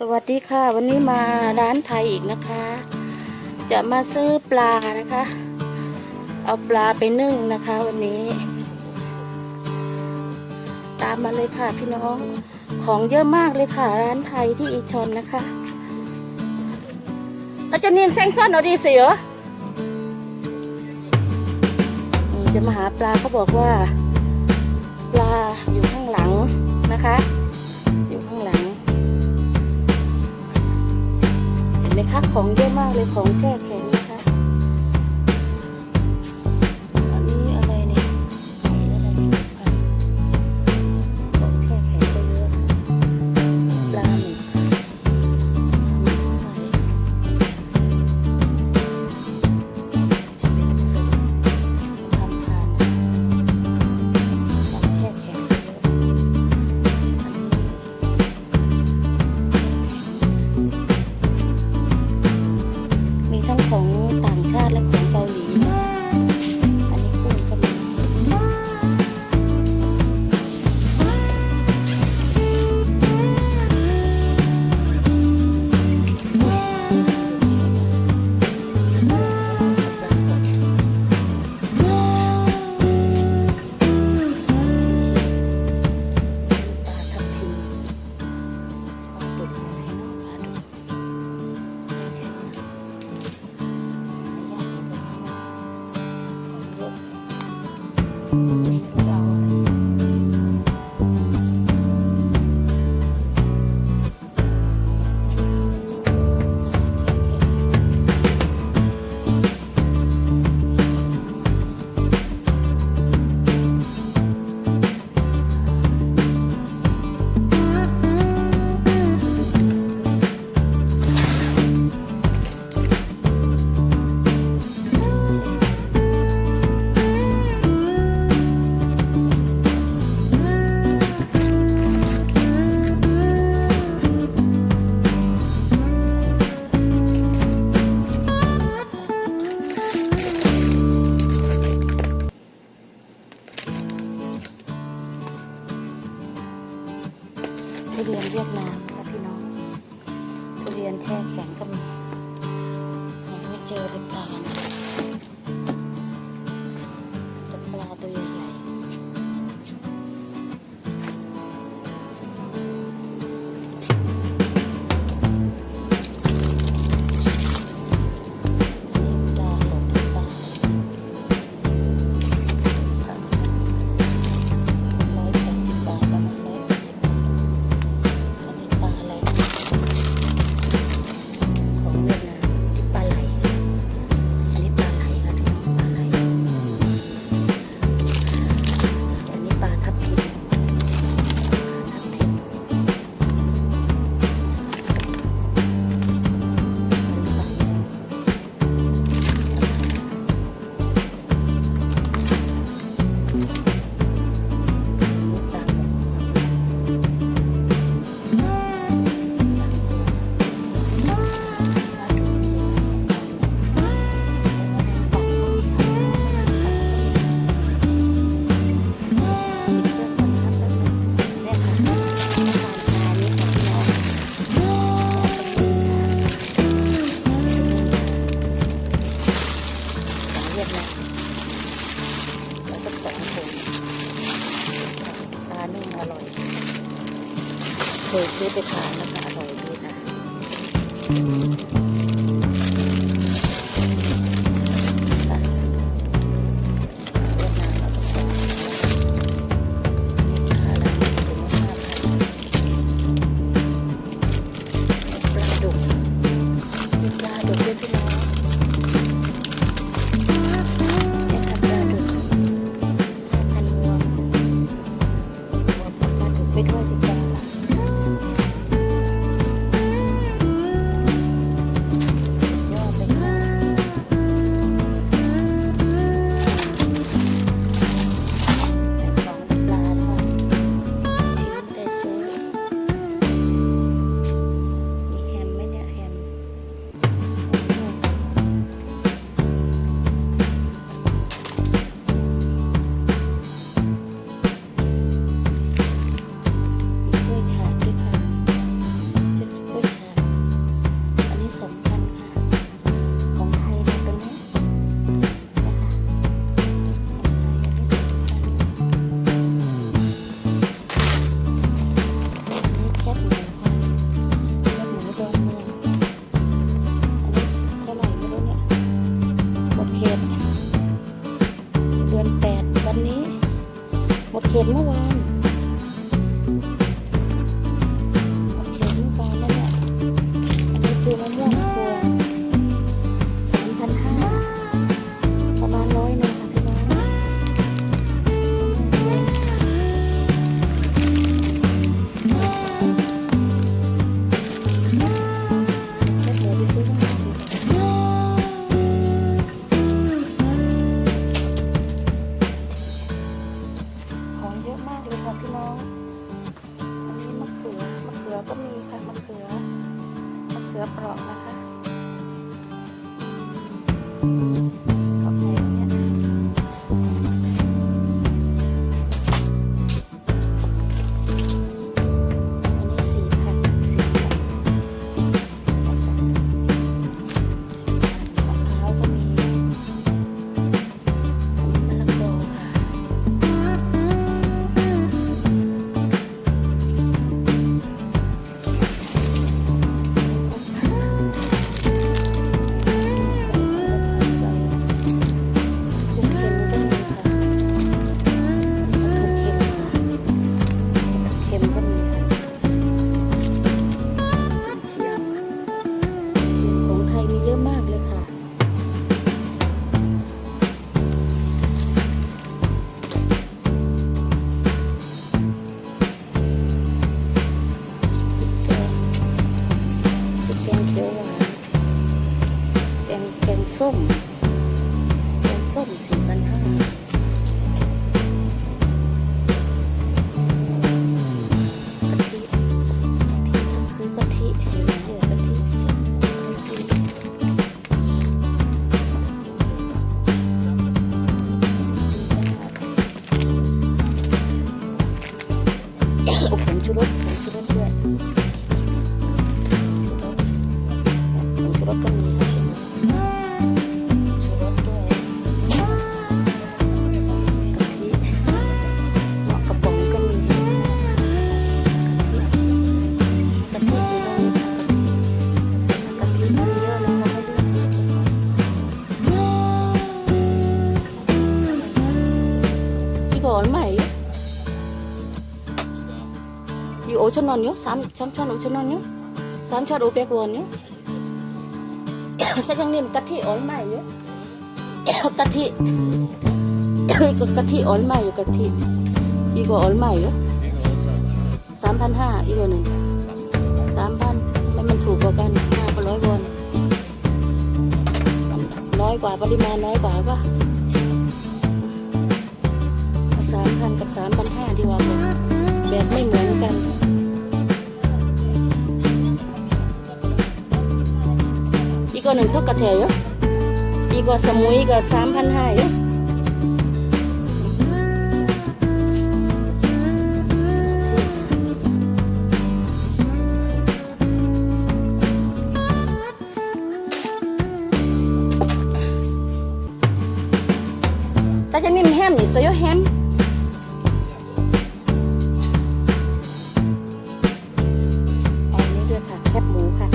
สวัสดีค่ะ วันนี้มาร้านไทยอีกนะคะ จะมาซื้อปลานะคะ เอาปลาไปนึ่งนะคะ วันนี้ ตามมาเลยค่ะพี่น้องของเยอะมากเลยค่ะร้านไทยที่อีชอนนะคะเราจะนียมแซงซ่อนเอาดีสิเหรอจะมาหาปลาเขาบอกว่า ปลาอยู่ข้างหลังนะคะ นะคะ ของเยอะมากเลยของแช่แข็ง ไม่ ทุเรียนเวียดนามค่ะพี่น้อง ทุเรียนแช่แข็งก็มียังไม่เจอหรือเปลา Anymore. ส้มแกงส้มสี่พันห้ากะทิกะทิต้องซื้อกะทิเห็นไหมเยกะทิกะทิโอ้ผงชูรส ชนนอยู่สามสามช้อนโอชนนอยู่สามช้อนโอเปกวนอยู่ใส่ยังนิ่มกะทิอ้อยใหม่อยู่กะทิก็กะทิอ้อยใหม่อยู่กะทิอีกอ้อยใหม่อยู่สามพันห้าอีกหนึ่งสามพันแล้วมันถูกกว่ากันห้าก็ร้อยวนน้อยกว่าปริมาณน้อยกว่าป่ะสามพันกับสามพันห้าที่ว่าแบบไม่เหมือนกัน 이거는 똑같아요? 이거 스무이가 3,500요? 사장님 햄 있어요? 햄? 아, 이거 다 캡หมู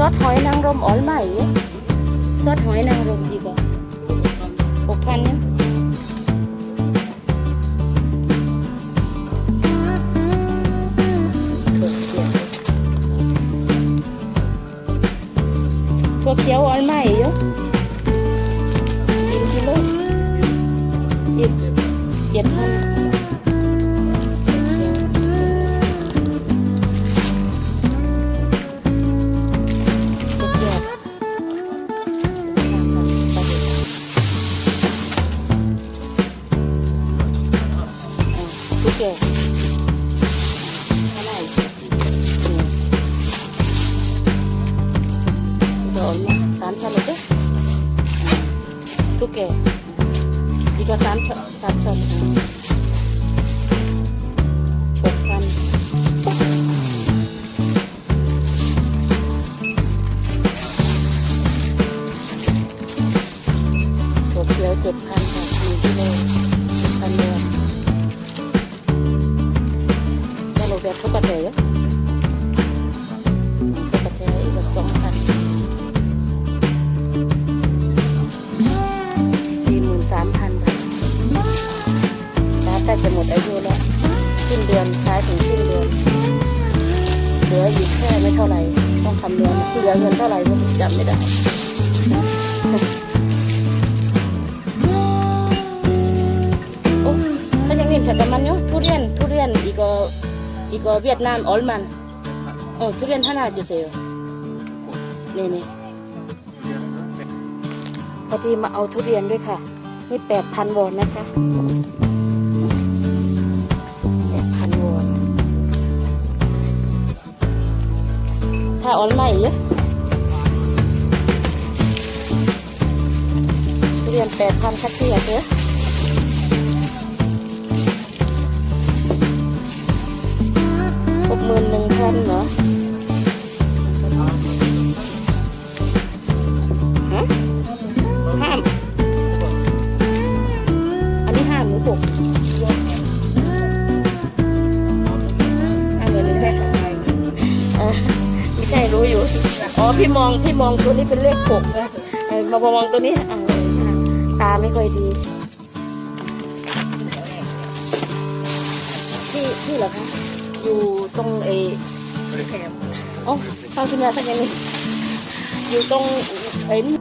ซอสหอยนางรมอ๋อยใหม่ซอสหอยนางรมดีกว่าหกพันเนี่ยพวกเขียวอ๋อยใหม่เยอะ สามช้อนเลยเด้อตุ๊กแกอีกสามช้อนสามช้อนหกช้อนถั่วเขียวเจ็ดพันค่ะหนึ่งกิโลพันเดียวแล้วเราแบบเขาก็เตยอะะหมดอายุแล้วสิ้นเดือนท้ายถึงสิ้นเดือนเหลืออีกแค่ไม่เท่าไหร่ต้องคำนวณที่เหลือเงินเท่าไหร่ก็จำไม่ได้โอ้เขยังเห็นฉันกับมันเนาะทุเรียนทุเรียนอีกอีกเวียดนามออลมันโอ้ทุเรียนท่านาจุเซลนี่นี่พอดีมาเอาทุเรียนด้วยค่ะ นี่แปดพันวอนนะคะ ถ้าออนไม่เยอะเรียนแปดพันคัดเทียเถอะหกหมื่นหนึ่งพันเหรอฮะห้าม อันนี้ห้าหรือหก ใช่รู้อยู่อ๋อพี่มองพี่มองตัวนี้เป็นเลขหกนะเออมามองตัวนี้อ่าตาไม่ค่อยดีที่ที่เหรอคะอยู่ตรงเอแถมอ๋อเข้าขึ้นมาสักอย่างนี้อยู่ตรงไอ้นี่